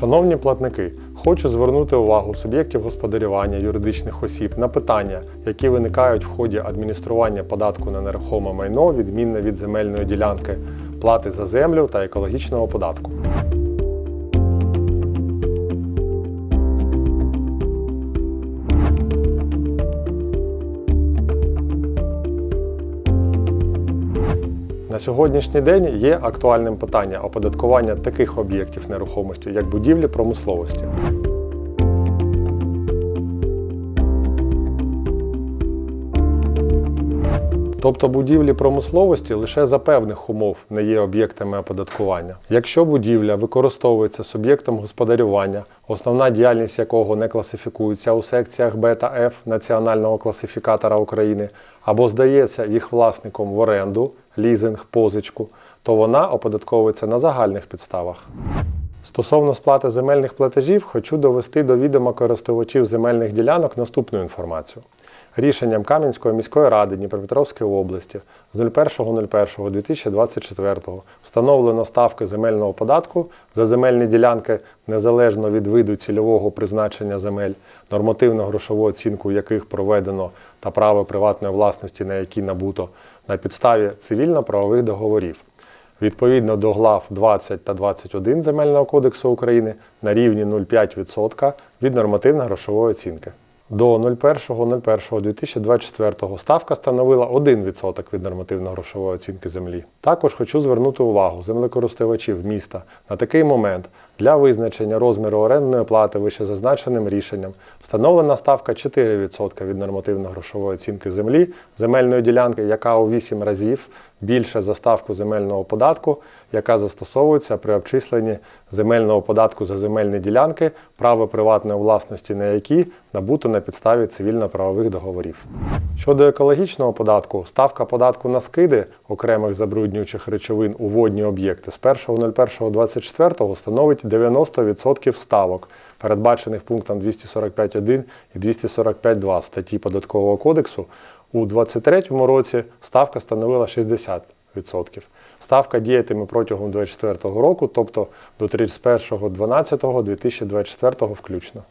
Шановні платники, хочу звернути увагу суб'єктів господарювання юридичних осіб на питання, які виникають в ході адміністрування податку на нерухоме майно, відмінне від земельної ділянки, плати за землю та екологічного податку. На сьогоднішній день є актуальним питання оподаткування таких об'єктів нерухомості, як будівлі промисловості. Тобто будівлі промисловості лише за певних умов не є об'єктами оподаткування. Якщо будівля використовується суб'єктом господарювання, основна діяльність якого не класифікується у секціях Б та Ф Національного класифікатора України, або здається їх власником в оренду, лізинг, позичку, то вона оподатковується на загальних підставах. Стосовно сплати земельних платежів, хочу довести до відома користувачів земельних ділянок наступну інформацію. Рішенням Кам'янської міської ради Дніпропетровської області з 01.01.2024 встановлено ставки земельного податку за земельні ділянки незалежно від виду цільового призначення земель, нормативно-грошову оцінку яких проведено та право приватної власності, на які набуто на підставі цивільно-правових договорів відповідно до глав 20 та 21 Земельного кодексу України на рівні 0,5% від нормативно-грошової оцінки. До 01.01.2024 ставка становила 1% від нормативно-грошової оцінки землі. Також хочу звернути увагу землекористувачів міста на такий момент для визначення розміру орендної плати вищезазначеним рішенням встановлена ставка 4% від нормативно-грошової оцінки землі земельної ділянки, яка у 8 разів більше за ставку земельного податку, яка застосовується при обчисленні земельного податку за земельні ділянки, право приватної власності на які набуто на підставі цивільно-правових договорів. Щодо екологічного податку, ставка податку на скиди окремих забруднюючих речовин у водні об'єкти з 1.01.24 становить 90% ставок, передбачених пунктом 245.1 і 245.2 статті Податкового кодексу. У 2023 році ставка становила 60%. Ставка діятиме протягом 2024 року, тобто до 31.12.2024 включно.